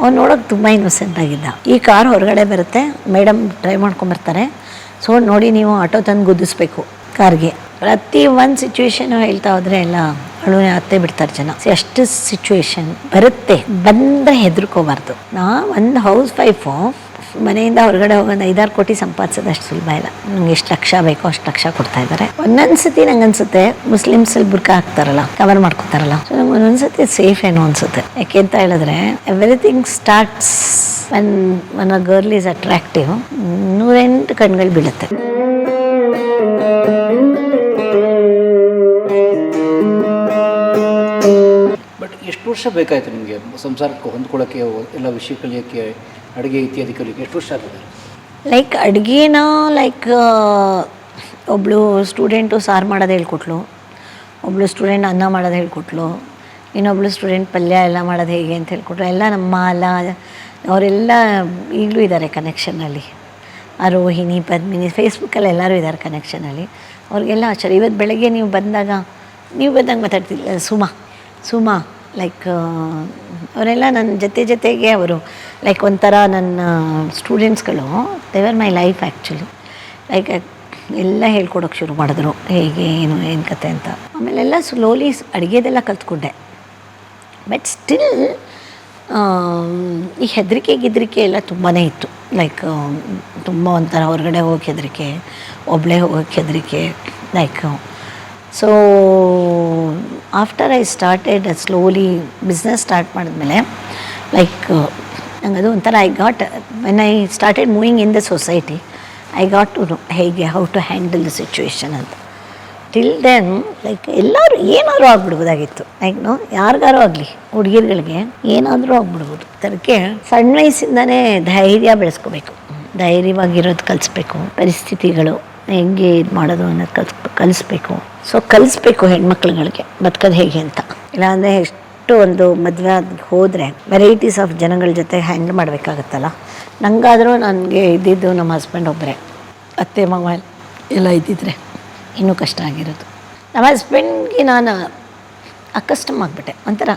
ಅವ್ನು ನೋಡೋಕೆ ತುಂಬ ಇನ್ನೋಸೆಂಟ್ ಆಗಿದ್ದ. ಈ ಕಾರ್ ಹೊರಗಡೆ ಬರುತ್ತೆ. Madam drive ಮಾಡ್ಕೊಂಬರ್ತಾರೆ. ಸೊ ನೋಡಿ ನೀವು ಆಟೋ ತಂದು ಗುದ್ದಿಸ್ಬೇಕು ಕಾರ್ಗೆ ಪ್ರತಿ ಒಂದು ಸಿಚುವೇಶನ್ ಹೇಳ್ತಾ ಹೋದರೆ ಎಲ್ಲ ಅಳುವೆ ಅತ್ತೆ ಬಿಡ್ತಾರೆ ಜನ. ಎಷ್ಟು ಸಿಚುವೇಶನ್ ಬರುತ್ತೆ. ಬಂದರೆ ಹೆದರ್ಕೋಬಾರ್ದು. ನಾ ಒಂದು ಹೌಸ್ ವೈಫು ಮನೆಯಿಂದ ಹೊರಗಡೆ ಹೋಗೋದು ಐದಾರು ಕೋಟಿ ಸಂಪಾದಿಸೋದು ಅಷ್ಟು ಸುಲಭ ಇಲ್ಲ. ನಂಗೆ ಎಷ್ಟು ಲಕ್ಷ ಬೇಕೋ ಅಷ್ಟು ಲಕ್ಷ ಕೊಡ್ತಾ ಇದ್ದಾರೆ. ಒಂದೊಂದ್ಸತಿ ನಂಗೆ ಅನ್ಸುತ್ತೆ ಮುಸ್ಲಿಮ್ಸ್ ಬುರ್ಕ ಹಾಕ್ತಾರಲ್ಲ ಕವರ್ ಮಾಡ್ಕೋತಾರಲ್ಲ. ಸೊ ನಂಗೆ ಒಂದೊಂದ್ಸತಿ ಸೇಫ್ ಏನೋ ಅನ್ಸುತ್ತೆ. ಯಾಕೆ ಅಂತ ಹೇಳಿದ್ರೆ everything starts one one a girl is attractive ನೂರೆಂಟು ಕಣ್ಗಳು ಬೀಳುತ್ತೆ. ಎಷ್ಟು ವರ್ಷ ಬೇಕಾಯಿತು ನಿಮಗೆ ಸಂಸಾರಕ್ಕೆ ಹೊಂದ್ಕೊಳ್ಳೋಕ್ಕೆ ಎಲ್ಲ ವಿಷಯ ಕಲಿಯೋಕ್ಕೆ ಅಡುಗೆ ಇತ್ಯಾದಿ ಎಷ್ಟು ವರ್ಷ ಆಗಿದೆ? ಲೈಕ್ ಅಡುಗೆನ ಲೈಕ್ ಒಬ್ಬಳು ಸ್ಟೂಡೆಂಟು ಸಾರು ಮಾಡೋದು ಹೇಳ್ಕೊಟ್ಲು. ಒಬ್ಬಳು ಸ್ಟೂಡೆಂಟ್ ಅನ್ನ ಮಾಡೋದು ಹೇಳ್ಕೊಟ್ಲು. ಇನ್ನೊಬ್ಳು ಸ್ಟೂಡೆಂಟ್ ಪಲ್ಯ ಎಲ್ಲ ಮಾಡೋದು ಹೇಗೆ ಅಂತ ಹೇಳ್ಕೊಟ್ರು. ಎಲ್ಲ ನಮ್ಮ ಅಲ್ಲ, ಅವರೆಲ್ಲ ಈಗಲೂ ಇದ್ದಾರೆ ಕನೆಕ್ಷನಲ್ಲಿ ಆ ರೋಹಿಣಿ ಪದ್ಮಿನಿ ಫೇಸ್ಬುಕ್ಕಲ್ಲಿ ಎಲ್ಲರೂ ಇದ್ದಾರೆ ಕನೆಕ್ಷನಲ್ಲಿ ಅವ್ರಿಗೆಲ್ಲ ಆಚಾರ. ಇವತ್ತು ಬೆಳಗ್ಗೆ ನೀವು ಬಂದಾಗ ನೀವು ಬಂದಾಗ ಮಾತಾಡ್ತಿಲ್ಲ ಸುಮಾ ಸುಮಾ. ಲೈಕ್ ಅವರೆಲ್ಲ ನನ್ನ ಜೊತೆ ಜೊತೆಗೆ ಅವರು ಲೈಕ್ ಒಂಥರ ನನ್ನ ಸ್ಟೂಡೆಂಟ್ಸ್ಗಳು ದೇವರ್ ಮೈ ಲೈಫ್ ಆ್ಯಕ್ಚುಲಿ ಲೈಕ್ ಎಲ್ಲ ಹೇಳ್ಕೊಡೋಕೆ ಶುರು ಮಾಡಿದ್ರು, ಹೇಗೆ, ಏನು ಏನು ಕತೆ ಅಂತ. ಆಮೇಲೆಲ್ಲ ಸ್ಲೋಲಿ ಅಡುಗೆದೆಲ್ಲ ಕಲ್ತ್ಕೊಂಡೆ. ಬಟ್ ಸ್ಟಿಲ್ ಈ ಹೆದರಿಕೆ ಗಿದ್ರಿಕೆ ಎಲ್ಲ ತುಂಬಾ ಇತ್ತು. ಲೈಕ್ ತುಂಬ ಒಂಥರ ಹೊರಗಡೆ ಹೋಗೋಕ್ಕೆ ಹೆದರಿಕೆ ಒಬ್ಬಳೇ ಹೋಗೋಕ್ಕೆ ಹೆದರಿಕೆ like so after I started slowly business start ಮಾಡಿದ್ಮೇಲೆ ಲೈಕ್ ನಂಗೆ ಅದು ಒಂಥರ I got when I started moving in the society I got to know ಹೇಗೆ how to handle the situation ಅಂತ. ಟಿಲ್ ದೆನ್ ಲೈಕ್ ಎಲ್ಲರೂ ಏನಾದರೂ ಆಗ್ಬಿಡ್ಬೋದಾಗಿತ್ತು. ಲೈಕ್ ನೋ ಯಾರಿಗಾರು ಆಗಲಿ, ಹುಡುಗಿರುಗಳಿಗೆ ಏನಾದರೂ ಆಗ್ಬಿಡ್ಬೋದು. ಅದಕ್ಕೆ ಸಣ್ಣ ವಯಸ್ಸಿಂದನೇ ಧೈರ್ಯ ಬೆಳೆಸ್ಕೋಬೇಕು. ಧೈರ್ಯವಾಗಿರೋದು ಕಲಿಸ್ಬೇಕು. ಪರಿಸ್ಥಿತಿಗಳು ಹೆಂಗೆ ಇದು ಮಾಡೋದು ಅನ್ನೋದು ಕಲ್ಸ್, ಕಲಿಸ್ಬೇಕು. ಸೊ ಕಲಿಸ್ಬೇಕು ಹೆಣ್ಮಕ್ಳುಗಳಿಗೆ. ಬದುಕೋದು ಹೇಗೆ ಅಂತ. ಇಲ್ಲಾಂದರೆ ಎಷ್ಟು ಒಂದು ಮದುವೆ ಹೋದರೆ ವೆರೈಟೀಸ್ ಆಫ್ ಜನಗಳ ಜೊತೆ ಹ್ಯಾಂಡಲ್ ಮಾಡಬೇಕಾಗತ್ತಲ್ಲ. ನನಗಾದರೂ ನನಗೆ ಇದ್ದಿದ್ದು ನಮ್ಮ ಹಸ್ಬೆಂಡ್ ಒಬ್ಬರೇ ಅತ್ತೆ ಮಾವ ಎಲ್ಲ ಇದ್ದಿದ್ರೆ ಇನ್ನೂ ಕಷ್ಟ ಆಗಿರೋದು. ನಮ್ಮ ಹಸ್ಬೆಂಡ್ಗೆ ನಾನು ಅಕಸ್ಟಮ್ ಆಗಿಬಿಟ್ಟೆ. ಒಂಥರ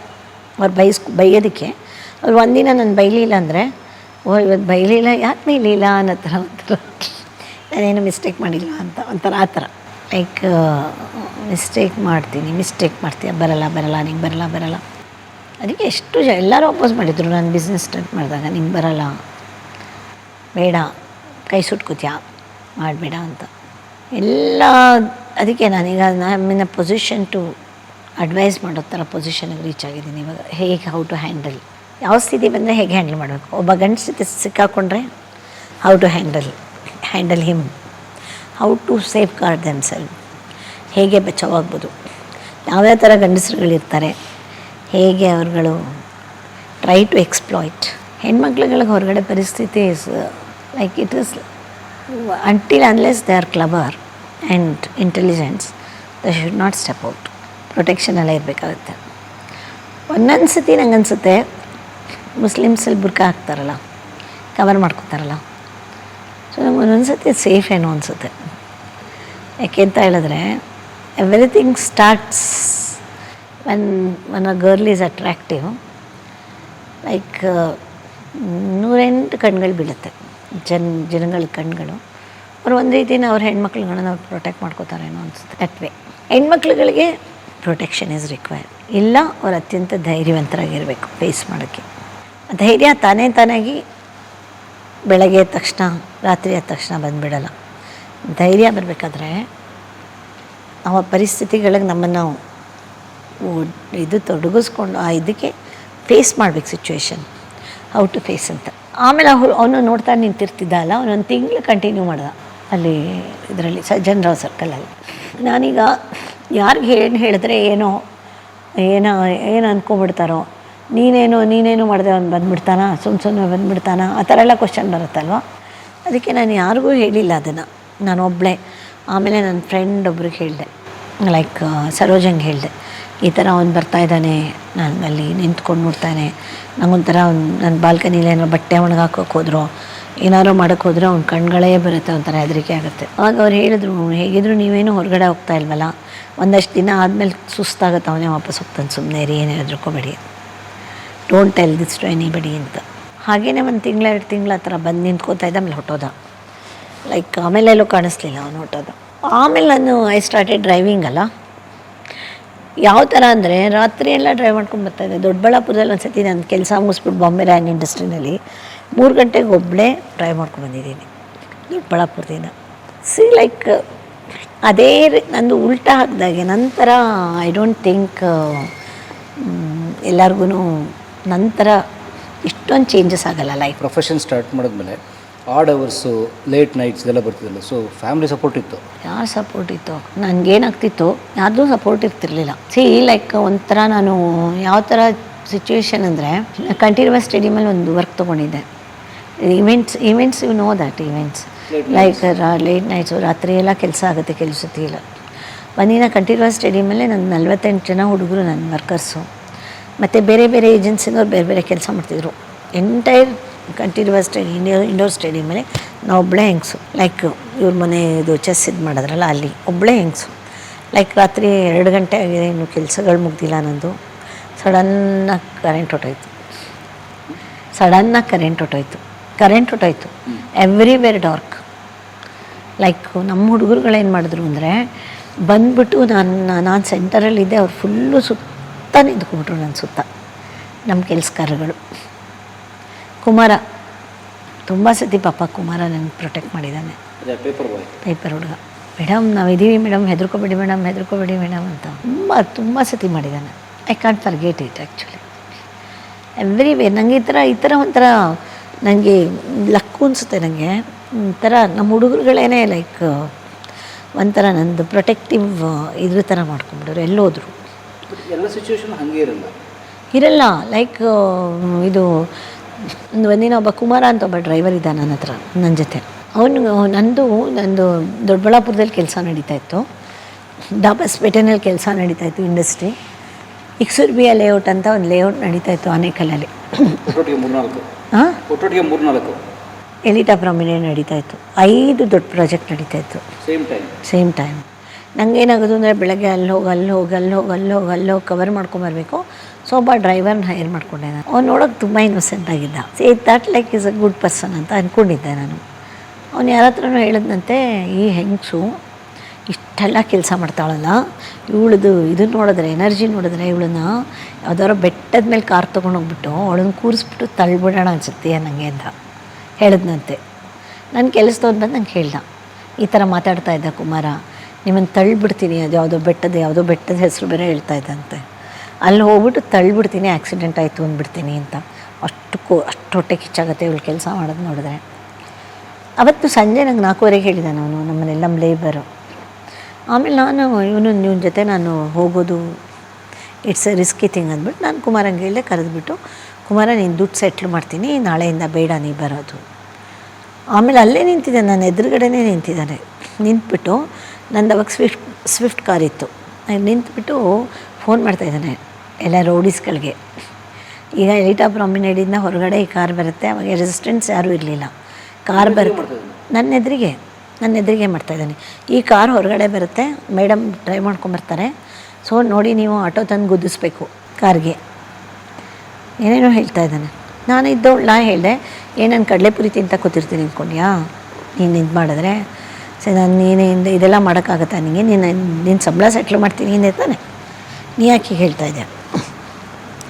ಅವ್ರು ಬೈಸ್, ಬೈಯೋದಕ್ಕೆ. ಅವ್ರು ಒಂದಿನ ನಾನು ಬೈಲಿಲ್ಲ ಅಂದರೆ, ಓ ಇವತ್ತು ಬೈಲಿಲ್ಲ, ಯಾಕೆ ಬೈಲಿಲ್ಲ ಅನ್ನೋ ಥರ ಒಂಥರ ನಾನೇನು ಮಿಸ್ಟೇಕ್ ಮಾಡಿಲ್ಲ ಅಂತ, ಒಂಥರ ಆ ಥರ. ಲೈಕ್ ಮಿಸ್ಟೇಕ್ ಮಾಡ್ತೀನಿ ಮಿಸ್ಟೇಕ್ ಮಾಡ್ತೀಯ, ಬರಲ್ಲ ಬರಲ್ಲ, ನಿಂಗೆ ಬರಲ್ಲ ಬರಲ್ಲ. ಅದಕ್ಕೆ ಎಷ್ಟು ಜ, ಎಲ್ಲರೂ ಅಪೋಸ್ ಮಾಡಿದರು. ನಾನು ಬಿಸ್ನೆಸ್ ಸ್ಟಾರ್ಟ್ ಮಾಡಿದಾಗ, ನಿಂಗೆ ಬರಲ್ಲ, ಬೇಡ, ಕೈ ಸುಟ್ಕೋತೀಯಾ, ಮಾಡಬೇಡ ಅಂತ. ಎಲ್ಲ, ಅದಕ್ಕೆ ನಾನೀಗ ನಮ್ಮಿನ ಪೊಸಿಷನ್ ಟು ಅಡ್ವೈಸ್ ಮಾಡೋ ಥರ ಪೊಸಿಷನಿಗೆ ರೀಚ್ ಆಗಿದ್ದೀನಿ ಇವಾಗ. ಹೇಗೆ ಹೌ ಟು ಹ್ಯಾಂಡಲ್ ಯಾವ ಸ್ಥಿತಿ ಬಂದರೆ ಹೇಗೆ ಹ್ಯಾಂಡಲ್ ಮಾಡಬೇಕು? ಒಬ್ಬ ಗಂಡ ಸ್ಥಿತಿ ಸಿಕ್ಕಾಕೊಂಡ್ರೆ how to handle handle him how to safeguard themselves ಹೇಗೆ ಬೆಚ್ಚವಾಗ್ಬೋದು ಯಾವ್ಯಾವ ಥರ ಗಂಡಸರುಗಳಿರ್ತಾರೆ. ಹೇಗೆ ಅವರುಗಳು ಟ್ರೈ ಟು ಎಕ್ಸ್ಪ್ಲಾಯ್ಟ್ ಹೆಣ್ಮಕ್ಳುಗಳಿಗೆ ಹೊರಗಡೆ ಪರಿಸ್ಥಿತಿ is like it is until unless they are clever and intelligence the should not step out protection ಎಲ್ಲ ಇರಬೇಕಾಗುತ್ತೆ. ಒಂದೊಂದು ಸತಿ ನಂಗೆ ಅನಿಸುತ್ತೆ ಮುಸ್ಲಿಮ್ಸಲ್ಲಿ ಬುರ್ಕ ಹಾಕ್ತಾರಲ್ಲ ಕವರ್ ಮಾಡ್ಕೊತಾರಲ್ಲ. ಸೊ ನಂಗೆ ಒಂದೊಂದ್ಸತಿ ಸೇಫ್ ಏನೋ ಅನಿಸುತ್ತೆ. ಯಾಕೆ ಅಂತ ಹೇಳಿದ್ರೆ everything starts when one a girl is attractive like ನೂರೆಂಟು ಕಣ್ಗಳು ಬೀಳುತ್ತೆ. ಜನ, ಜನಗಳ ಕಣ್ಗಳು. ಅವ್ರು ಒಂದು ರೀತಿನ ಅವ್ರ ಹೆಣ್ಮಕ್ಳುಗಳನ್ನ ಅವ್ರು ಪ್ರೊಟೆಕ್ಟ್ ಮಾಡ್ಕೋತಾರೇನೋ ಅನಿಸುತ್ತೆ. ದಟ್ ವೇ ಹೆಣ್ಮಕ್ಳುಗಳಿಗೆ ಪ್ರೊಟೆಕ್ಷನ್ ಈಸ್ ರಿಕ್ವೈರ್ ಇಲ್ಲ, ಅವ್ರು ಅತ್ಯಂತ ಧೈರ್ಯವಂತರಾಗಿರಬೇಕು ಫೇಸ್ ಮಾಡೋಕ್ಕೆ. ಧೈರ್ಯ ತಾನೇ ತಾನಾಗಿ ಬೆಳಗ್ಗೆ ಎದ್ದ ತಕ್ಷಣ, ರಾತ್ರಿ ಆದ ತಕ್ಷಣ ಬಂದುಬಿಡಲ್ಲ. ಧೈರ್ಯ ಬರಬೇಕಾದ್ರೆ ಅವ ಪರಿಸ್ಥಿತಿಗಳಿಗೆ ನಮ್ಮನ್ನು ಇದು ತೊಡಗಿಸ್ಕೊಂಡು, ಆ ಇದಕ್ಕೆ ಫೇಸ್ ಮಾಡಬೇಕು ಸಿಚುವೇಶನ್ ಹೌ ಟು ಫೇಸ್ ಅಂತ. ಆಮೇಲೆ ಅವನು ನೋಡ್ತಾ ನಿಂತಿರ್ತಿದ್ದ ಅಲ್ಲ ಅವನೊಂದು ತಿಂಗಳು ಕಂಟಿನ್ಯೂ ಮಾಡ್ದ. ಅಲ್ಲಿ ಇದರಲ್ಲಿ ಸಜ್ಜನರಾವ್ ಸರ್ಕಲಲ್ಲಿ ನಾನೀಗ ಯಾರಿಗೆ ಏನು ಹೇಳಿದ್ರೆ ಏನೋ ಏನೋ, ಏನು ಅಂದ್ಕೊಂಬಿಡ್ತಾರೋ ನೀನೇನು ನೀನೇನು ಮಾಡಿದೆ ಅವ್ನು ಬಂದ್ಬಿಡ್ತಾನ? ಸುಮ್ಮ ಸುಮ್ಮನೆ ಬಂದ್ಬಿಡ್ತಾನ? ಆ ಥರ ಎಲ್ಲ ಕ್ವಶನ್ ಬರುತ್ತಲ್ವ? ಅದಕ್ಕೆ ನಾನು ಯಾರಿಗೂ ಹೇಳಿಲ್ಲ ಅದನ್ನು. ನಾನು ಒಬ್ಬಳೇ ಆಮೇಲೆ ನನ್ನ ಫ್ರೆಂಡ್ ಒಬ್ರಿಗೆ ಹೇಳಿದೆ. ಲೈಕ್ ಸರೋಜಂಗೆ ಹೇಳಿದೆ. ಈ ಥರ ಅವ್ನು ಬರ್ತಾ ಇದ್ದಾನೆ. ನಾನು ಅಲ್ಲಿ ನಿಂತ್ಕೊಂಡು ಬಿಡ್ತಾನೆ ನಂಗೊಂಥರ ಅವ್ನು ನನ್ನ ಬಾಲ್ಕನಿಲಿ ಏನೋ ಬಟ್ಟೆ ಒಣಗಾಕೋಕೆ ಹೋದ್ರು, ಏನಾದ್ರು ಮಾಡೋಕ್ಕೆ ಹೋದ್ರೆ ಅವ್ನ ಕಣ್ಗಳೇ ಬರುತ್ತೆ, ಒಂಥರ ಹೆದರಿಕೆ ಆಗುತ್ತೆ. ಆಗ ಅವ್ರು ಹೇಳಿದ್ರು ಹೇಗಿದ್ರು ನೀವೇನು ಹೊರಗಡೆ ಹೋಗ್ತಾ ಇಲ್ವಲ್ಲ? ಒಂದಷ್ಟು ದಿನ ಆದಮೇಲೆ ಸುಸ್ತಾಗುತ್ತೆ, ಅವನೇ ವಾಪಸ್ ಹೋಗ್ತಾನೆ. ಸುಮ್ಮನೆ ರೀ ಏನು ಹೆದರ್ಕೋಬೇಡಿ don't tell this to anybody ಅಂತ. ಹಾಗೇನೆ ಒಂದು ತಿಂಗಳ, ಎರಡು ತಿಂಗಳ ಹತ್ರ ಬಂದು ನಿಂತ್ಕೋತಾ ಇದ್ದ ಆಮೇಲೆ ಹೊಟ್ಟೋದ ಲೈಕ್ ಆಮೇಲೆ ಎಲ್ಲೂ ಕಾಣಿಸ್ಲಿಲ್ಲ ಅವನು ಹೊಟ್ಟೋದ ಆಮೇಲೆ ನಾನು ಐ ಸ್ಟಾರ್ಟೆಡ್ ಡ್ರೈವಿಂಗ್ ಅಲ್ಲ? ಯಾವ ಥರ ಅಂದರೆ, ರಾತ್ರಿ ಎಲ್ಲ ಡ್ರೈವ್ ಮಾಡ್ಕೊಂಡು ಬರ್ತಾಯಿದ್ದೆ ದೊಡ್ಡಬಳ್ಳಾಪುರದಲ್ಲಿ ಒಂದು ಸತಿ ನಾನು ಕೆಲಸ ಮುಗಿಸ್ಬಿಟ್ಟು ಬಾಂಬೆ ರ್ಯಾನ್ ಇಂಡಸ್ಟ್ರಿನಲ್ಲಿ ಮೂರು ಗಂಟೆಗೆ ಒಬ್ಬಳೇ ಡ್ರೈವ್ ಮಾಡ್ಕೊಂಡು ಬಂದಿದ್ದೀನಿ. ದೊಡ್ಡಬಳ್ಳಾಪುರದಿಂದ ಸಿ ಲೈಕ್ ಅದೇ ನಂದು ಉಲ್ಟಾ ಹಾಕಿದಾಗೆ ನಂತರ ಐ ಡೋಂಟ್ ಥಿಂಕ್ ಎಲ್ಲರಿಗೂ ನಂತರ ಇಷ್ಟೊಂದು ಚೇಂಜಸ್ ಆಗಲ್ಲ ಲೈಫ್ ಪ್ರೊಫೆಷನ್ ಸ್ಟಾರ್ಟ್ ಮಾಡಿದ್ಮೇಲೆ ಆಡ್ ಅವರ್ಸು ಲೇಟ್ ನೈಟ್ಸ್ ಇದೆಲ್ಲ ಬರ್ತಿದ್ದಲ್ಲ ಸೊ ಫ್ಯಾಮಿಲಿ ಸಪೋರ್ಟ್ ಇತ್ತು. ಯಾರು ಸಪೋರ್ಟ್ ಇತ್ತು? ನನಗೇನಾಗ್ತಿತ್ತು ಯಾರ್ದೂ ಸಪೋರ್ಟ್ ಇರ್ತಿರ್ಲಿಲ್ಲ. ಸಿ ಲೈಕ್ ಒಂಥರ ನಾನು ಯಾವ ಥರ ಸಿಚುವೇಶನ್ ಅಂದರೆ ಕಂಟಿನ್ಯೂಸ್ ಸ್ಟೇಡಿಯಮಲ್ಲಿ ಒಂದು ವರ್ಕ್ ತೊಗೊಂಡಿದ್ದೆ. Events events you know that events Late like late nights ರಾತ್ರಿ ಎಲ್ಲ ಕೆಲಸ ಆಗುತ್ತೆ ಕೆಲಸತಿ ಇಲ್ಲ ಒಂದಿನ ಕಂಟಿನ್ಯೂಸ್ ಸ್ಟೇಡಿಯಮಲ್ಲೇ ನನ್ನ ನಲ್ವತ್ತೆಂಟು ಜನ ಹುಡುಗರು ನನ್ನ ವರ್ಕರ್ಸು ಮತ್ತು ಬೇರೆ ಬೇರೆ ಏಜೆನ್ಸಿನವ್ರು ಬೇರೆ ಬೇರೆ ಕೆಲಸ ಮಾಡ್ತಿದ್ರು. Entire continuous stay indoor indoor ಸ್ಟೇಡಿಯಮಲ್ಲಿ ನಾವು ಒಬ್ಬಳೇ ಹೆಂಗಸು ಲೈಕ್ ಇವ್ರ ಮನೆ ಇದು ಚೆಸ್ ಇದು ಮಾಡಿದ್ರಲ್ಲ ಅಲ್ಲಿ ಒಬ್ಬಳೇ ಹೆಂಗಸು. ಲೈಕ್ ರಾತ್ರಿ ಎರಡು ಗಂಟೆ ಆಗಿದೆ, ಇನ್ನು ಕೆಲಸಗಳು ಮುಗ್ದಿಲ್ಲ ನಂದು. ಸಡನ್ನಾಗಿ ಕರೆಂಟ್ ಹೊಟ್ಟೋಯ್ತು ಸಡನ್ನಾಗಿ ಕರೆಂಟ್ ಹೊಟ್ಟೋಯ್ತು ಕರೆಂಟ್ ಹೊಟ್ಟೋಯ್ತು ಎವ್ರಿವೇರ್ ಡಾರ್ಕ್ ಲೈಕ್ ನಮ್ಮ ಹುಡುಗರುಗಳೇನು ಮಾಡಿದ್ರು ಅಂದರೆ ಬಂದ್ಬಿಟ್ಟು ನಾನು ನಾನು ಸೆಂಟರಲ್ಲಿದ್ದೆ ಅವ್ರು ಫುಲ್ಲು ಸುತ್ತ ನಿಂತ್ಕೊಂಡ್ಬಿಟ್ರು ನನ್ನ ಸುತ್ತ. ನಮ್ಮ ಕೆಲಸಗಾರಗಳು ಕುಮಾರ ತುಂಬ ಸತಿ ಪಾಪ ಕುಮಾರ ನನಗೆ ಪ್ರೊಟೆಕ್ಟ್ ಮಾಡಿದ್ದಾನೆ. ಪೇಪರ್ ಹುಡುಗ. ಮೇಡಮ್ ನಾವು ಇದ್ದೀವಿ ಮೇಡಮ್ ಹೆದರ್ಕೋಬೇಡಿ ಮೇಡಮ್ ಹೆದರ್ಕೋಬೇಡಿ ಮೇಡಮ್ ಅಂತ ತುಂಬ ತುಂಬ ಸತಿ ಮಾಡಿದ್ದಾನೆ. I can't forget it actually every way ನನಗೆ ಈ ಥರ ಈ ಥರ ಒಂಥರ ನನಗೆ ಲಕ್ಕು ಅನಿಸುತ್ತೆ ನನಗೆ ಒಂಥರ ನಮ್ಮ ಹುಡುಗರುಗಳೇನೆ ಲೈಕ್ ಒಂಥರ ನಂದು ಪ್ರೊಟೆಕ್ಟಿವ್ ಇದ್ರ ಥರ ಮಾಡ್ಕೊಂಬಿಡೋರು ಎಲ್ಲೋದ್ರು. ಬಟ್ ಎಲ್ಲ ಸಿಚುವೇಶನ್ ಹಾಗೆ ಇರಲ್ಲ. ಇರಲ್ಲ ಲೈಕ್ ಇದು ಒಂದು ಒಂದಿನ ಒಬ್ಬ ಕುಮಾರ ಅಂತ ಒಬ್ಬ ಡ್ರೈವರ್ ಇದ್ದ ನನ್ನ ಹತ್ರ ನನ್ನ ಜೊತೆ. ಅವನು ನಂದು ನಂದು ದೊಡ್ಡಬಳ್ಳಾಪುರದಲ್ಲಿ ಕೆಲಸ ನಡೀತಾ ಇತ್ತು. ದಾಬಸ್ಪೇಟೆನಲ್ಲಿ ಕೆಲಸ ನಡೀತಾ ಇತ್ತು ಇಂಡಸ್ಟ್ರಿ ಇಕ್ಸುರ್ಬಿಯ ಲೇಔಟ್ ಅಂತ ಒಂದು ಲೇಔಟ್ ನಡೀತಾ ಇತ್ತು ಆನೇಕಲ್ಲಲ್ಲಿ. ಹಾಂ ಎಲಿಟಾ ಪ್ರಾಮಿನೇ ನಡೀತಾ ಇತ್ತು. ಐದು ದೊಡ್ಡ ಪ್ರಾಜೆಕ್ಟ್ ನಡೀತಾ ಇತ್ತು. ಸೇಮ್ ಟೈಮ್ ಸೇಮ್ ಟೈಮ್ ನನಗೇನಾಗೋದು ಅಂದರೆ ಬೆಳಗ್ಗೆ ಅಲ್ಲಿ ಹೋಗಿ ಅಲ್ಲಿ ಹೋಗಿ ಅಲ್ಲಿ ಹೋಗಿ ಅಲ್ಲಿ ಹೋಗಿ ಅಲ್ಲಿ ಹೋಗಿ ಕವರ್ ಮಾಡ್ಕೊಂಬರ್ಬೇಕು ಸೊ, ಒಬ್ಬ ಡ್ರೈವರ್ನ ಹೈರ್ ಮಾಡ್ಕೊಂಡೆ ನಾನು. ಅವ್ನು ನೋಡೋಕೆ ತುಂಬ ಇನ್ನೋಸೆಂಟ್ ಆಗಿದ್ದ. Say that like is a good person ಅಂತ ಅಂದ್ಕೊಂಡಿದ್ದೆ ನಾನು. ಅವ್ನು ಯಾರ ಹತ್ರನೂ ಹೇಳಿದಂತೆ ಈ ಹೆಂಗಸು ಇಷ್ಟೆಲ್ಲ ಕೆಲಸ ಮಾಡ್ತಾಳಲ್ಲ. ಇವಳದು ಇದನ್ನ ನೋಡಿದ್ರೆ ಎನರ್ಜಿ ನೋಡಿದ್ರೆ ಇವಳನ್ನ ಯಾವ್ದಾದ್ರು ಬೆಟ್ಟದ ಮೇಲೆ ಕಾರ್ ತೊಗೊಂಡೋಗ್ಬಿಟ್ಟು ಅವಳನ್ನ ಕೂರಿಸ್ಬಿಟ್ಟು ತಳ್ಳಿಬಿಡೋಣ ಅನ್ಸುತ್ತೆ ನನಗೆ ಅಂತ ಹೇಳಿದ್ನಂತೆ. ನನ್ನ ಕೆಲಸದವ್ರು ಬಂದು ನಂಗೆ ಹೇಳ್ದ. ಈ ಥರ ಮಾತಾಡ್ತಾ ಇದ್ದ ಕುಮಾರ. ನಿಮ್ಮನ್ನು ತಳ್ಳಿಬಿಡ್ತೀನಿ, ಅದು ಯಾವುದೋ ಬೆಟ್ಟದ ಯಾವುದೋ ಬೆಟ್ಟದ ಹೆಸರು ಬೇರೆ ಹೇಳ್ತಾ ಇದ್ದಂತೆ. ಅಲ್ಲಿ ಹೋಗ್ಬಿಟ್ಟು ತಳ್ಳಿಬಿಡ್ತೀನಿ ಆಕ್ಸಿಡೆಂಟ್ ಆಯಿತು ಅಂದ್ಬಿಡ್ತೀನಿ ಅಂತ. ಅಷ್ಟು ಕೋ ಅಷ್ಟು ಹೊಟ್ಟೆ ಕಿಚ್ಚಾಗತ್ತೆ ಇವಳು ಕೆಲಸ ಮಾಡೋದು ನೋಡಿದ್ರೆ. ಅವತ್ತು ಸಂಜೆ ನಂಗೆ ನಾಲ್ಕೂವರೆಗೆ ಹೇಳಿದ ನಾನು ನಮ್ಮನೆಲ್ಲ ನಮ್ಮ ಲೇಬರು ಆಮೇಲೆ ನಾನು ಇವನು ಇವನ ಜೊತೆ ನಾನು ಹೋಗೋದು ಇಟ್ಸ್ ಎ ರಿಸ್ಕಿ ಥಿಂಗ್ ಅಂದ್ಬಿಟ್ಟು ನಾನು ಕುಮಾರಂಗೆ ಹೇಳಿದೆ ಕರೆದ್ಬಿಟ್ಟು, ಕುಮಾರ, ನೀನು ದುಡ್ಡು ಸೆಟ್ಲ್ ಮಾಡ್ತೀನಿ, ನಾಳೆಯಿಂದ ಬೇಡ ನೀ ಬರೋದು. ಆಮೇಲೆ ಅಲ್ಲೇ ನಿಂತಿದ್ದೆ ನನ್ನ ಎದುರುಗಡೆನೇ ನಿಂತಿದ್ದಾರೆ ನಿಂತ್ಬಿಟ್ಟು ನಂದು ಅವಾಗ ಸ್ವಿಫ್ಟ್ ಸ್ವಿಫ್ಟ್ ಕಾರ್ ಇತ್ತು. ನಾನು ನಿಂತುಬಿಟ್ಟು ಫೋನ್ ಮಾಡ್ತಾಯಿದ್ದಾನೆ ಎಲ್ಲ ರೋಡೀಸ್ಗಳಿಗೆ ಈಗ ಎಲಿಟಾ ಪ್ರಾಮಿನೇಡಿಂದ ಹೊರಗಡೆ ಈ ಕಾರ್ ಬರುತ್ತೆ ಅವಾಗ ರೆಸಿಸ್ಟೆನ್ಸ್ ಯಾರೂ ಇರಲಿಲ್ಲ. ಕಾರ್ ಬರುತ್ತೆ. ನನ್ನ ಎದುರಿಗೆ ನನ್ನ ಎದುರಿಗೆ ಮಾಡ್ತಾಯಿದ್ದಾನೆ ಈ ಕಾರ್ ಹೊರಗಡೆ ಬರುತ್ತೆ ಮೇಡಮ್ ಡ್ರೈವ್ ಮಾಡ್ಕೊಂಬರ್ತಾರೆ. ಸೊ ನೋಡಿ ನೀವು ಆಟೋ ತಂದು ಗುದ್ದಿಸ್ಬೇಕು ಕಾರ್ಗೆ ಏನೇನೋ ಹೇಳ್ತಾ ಇದ್ದಾನೆ. ನಾನು ಇದ್ದವಳು ನಾ ಹೇಳಿದೆ ಏನನ್ನು ಕಡಲೆಪುರಿ ತಿಂತ ಕೂತಿರ್ತೀನಿ ಅಂದ್ಕೊಂಡ್ಯಾ ನೀನು ಇದು ಮಾಡಿದ್ರೆ. ಸರಿ ನಾನು ನೀನು ಇದೆಲ್ಲ ಮಾಡೋಕ್ಕಾಗತ್ತಾ ನಿನಗೆ ನೀನು ನಿನ್ನ ಸಂಬಳ ಸೆಟ್ಲ್ ಮಾಡ್ತೀನಿ ಹಿಂದೆ ತಾನೆ. ನೀ ಯಾಕೆ ಹೇಳ್ತಾ ಇದ್ದೆ